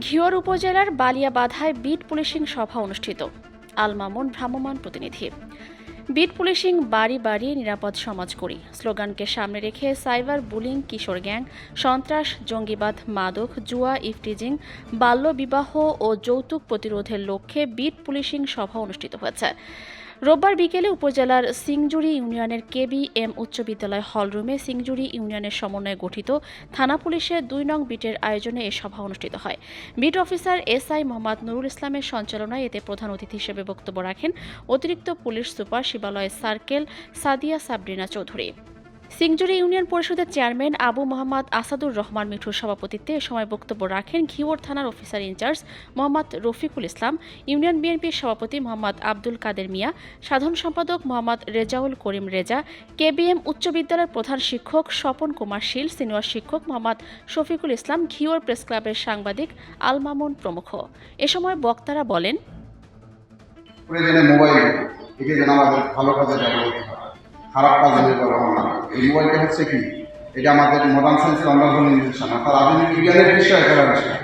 ঘিওর উপজেলার বালিয়াবাধায় bit policing সভা অনুষ্ঠিত। আল মামুন ভ্রাম্যমাণ প্রতিনিধি। বিট পুলিশিং বাড়ি বাড়ি নিরাপদ সমাজ করি। স্লোগানকে সামনে রেখে সাইবার বুলিং, কিশোর গ্যাং, সন্ত্রাস, জঙ্গিবাদ, মাদক, জুয়া, ইফটিজিং, বাল্যবিবাহ ও যৌতুক প্রতিরোধের লক্ষ্যে বিট পুলিশিং সভা অনুষ্ঠিত হয়েছে। রোববার বিকেলে উপজেলার সিংজুড়ি ইউনিয়নের কেবি এম উচ্চ বিদ্যালয় হলরুমে সিংজুড়ি ইউনিয়নের সমন্বয়ে গঠিত থানা পুলিশের দুই নং বিটের আয়োজনে এ সভা অনুষ্ঠিত হয়। Beat officer S I Mohammad Nurul ইসলামের সঞ্চালনায় এতে প্রধান অতিথি হিসেবে বক্তব্য রাখেন অতিরিক্ত police super Shibalaya circle Sadia Sabrina Chowdhury. Singjuri union পরিষদের চেয়ারম্যান আবু মোহাম্মদ আসাদুর রহমান মিঠুর সভাপতিত্বে এ সময় বক্তব্য রাখেন ঘিওর থানার officer in charge Mohammad Rafiqul Islam, union বিএনপির সভাপতি মোহাম্মদ আব্দুল কাদের মিয়া, সাধারণ সম্পাদক মোহাম্মদ রেজাউল করিম রেজা, কেবিএম উচ্চ বিদ্যালয়ের প্রধান শিক্ষক স্বপন কুমার শীল, সিনিয়র শিক্ষক মোহাম্মদ শফিকুল ইসলাম, ঘিওর প্রেস ক্লাবের সাংবাদিক আল মামুন প্রমুখ এ সময় বক্তারা বলেন খারাপ। এই মোবাইলটা হচ্ছে কি? এটা আমাদের মডার্ন সায়েন্সের অন্যতম নির্দেশন অর্থাৎ আধুনিক বিজ্ঞানের বিষয় খেলার বিষয়।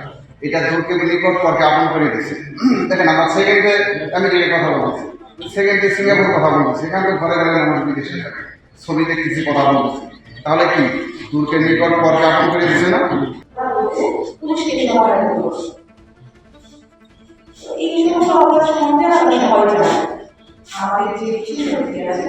এটা দূরকে নিকট করকে আপন করে দিচ্ছে দেখেন, আমার সেকেন্ডে আমেরিকার কথা বলতেছি সেকেন্ডে সিঙ্গাপুর কথা বলতেছি। এখান থেকে ঘরে গেলে মানুষ বিদেশে ছবি দেখতেছি কথা বলতেছি। তাহলে কি? দূরকে নিকট করকে আপন করে দিচ্ছে না? আমরা আমাদের যে শিক্ষার্থী আছে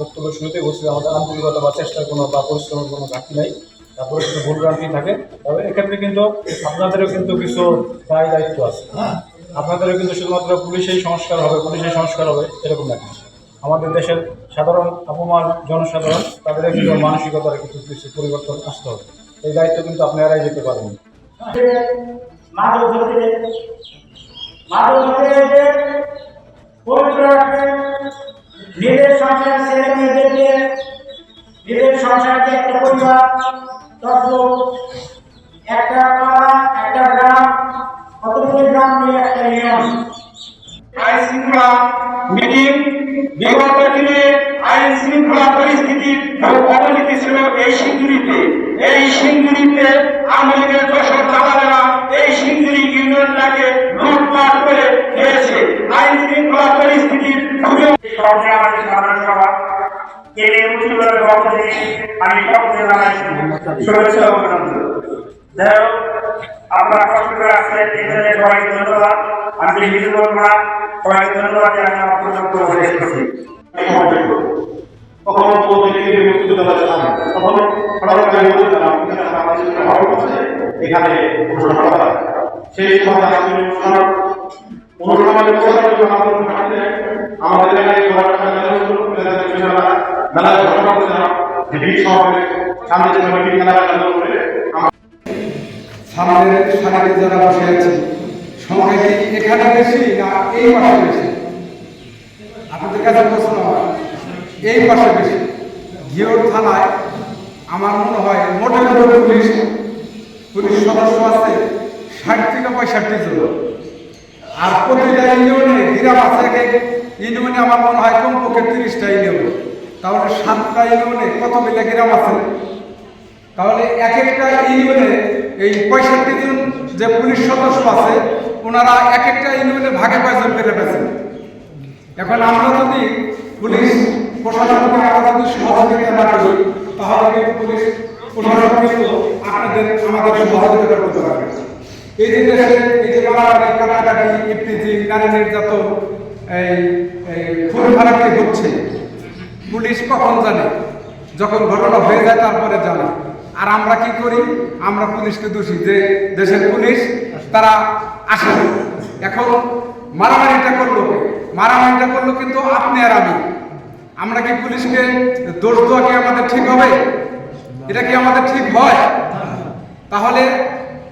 বক্তব্য শুরুতে বলছি আমাদের আন্তরিকতা বা চেষ্টার কোনো বা পরিশ্রমের কোনো ঘাটতি নাই। তারপরে ভুল ভ্রান্তি থাকে। তবে এক্ষেত্রে কিন্তু আপনাদেরও কিন্তু কিছু দায় দায়িত্ব আছে। হ্যাঁ আপনাদেরও কিন্তু শুধুমাত্র পুলিশেই সংস্কার হবে, পুলিশেই সংস্কার হবে, এরকম না আমাদের দেশের সাধারণ অপমান জনসাধারণ তাদের কিন্তু মানসিকতার কিছু কিছু পরিবর্তন আসতে হবে। এই দায়িত্ব কিন্তু আপনি এড়াই যেতে পারবেন। মাদক পবিত্র নিজের সংসার ছেলে মেয়েদেরকে নিজের সংসারকে একটা পরিবার, তত্ত্ব, একটা পাড়া, একটা গ্রাম, কতগুলো গ্রাম নিয়ে একটা ইউনিয়ন আইন শৃঙ্খলা মিটিং বিগত দিনে আইন শৃঙ্খলা পরিস্থিতির অবনতি ছিল এই সিন্ধুরিতে এই সিন্ধুরিতে সঙ্গে আমাদের সাধারণ সভা। এর মুসলিমের পক্ষ থেকে আমি সকলকে জানাই শুভেচ্ছা অভিনন্দন। যাই কষ্ট করে আসলে এখানে সবাইকে ধন্যবাদ। আমি লিখিত করব না সবাইকে ধন্যবাদ জানাই আমার বক্তব্য শেষ করছি। কখনো এখানে। সেই আজকে অনুষ্ঠান। মেলা ঘোষণা করে জানান যে সামনের সারিতে যারা বসে আছে সংখ্যা কি এখানে বেশি না এই পাশে বেশি? আপনাদের কাছে প্রশ্ন এই পাশে বেশি? ঘিওর থানায় আমার মনে হয় মোটে মোটে পুলিশ পুলিশ সদস্য আছে ষাট থেকে পঁয়ষট্টি জন। আর প্রতিটা ইউনিয়নে, গ্রাম আছে ইউনিয়নে আমার মনে হয় কমপক্ষে তিরিশটা ইউনিয়ন। তাহলে সাতটা ইউনিয়নে কত মিলে গ্রাম আছে? তাহলে এক একটা ইউনিয়নে এই পঁয়ষট্টি জন যে পুলিশ সদস্য আছে, ওনারা এক একটা ইউনিয়নে ভাগে কয়জন করে পেয়েছেন এখন আমরা যদি পুলিশ প্রশাসনকে, আমরা যদি সহযোগিতা না করি, তাহলে কিন্তু পুলিশ প্রশাসন কিন্তু আপনাদের, আমাদের সহযোগিতা করতে পারবে এই যে দেশে এই যে মারামারি কাটাকাটি ইফতিজি নারী নির্যাতন, এই এই, খুন হচ্ছে পুলিশ কখন জানে? যখন ঘটনা হয়ে যায়, তারপরে জানে। আর আমরা কি করি? আমরা পুলিশকে দোষী যে দেশের পুলিশ, তারা আসে। এখন মারামারিটা করল মারামারিটা করল কিন্তু আপনি আর আমি। আমরা কি পুলিশকে দোষ দেওয়া কি আমাদের ঠিক হবে? এটা কি আমাদের ঠিক হয়? তাহলে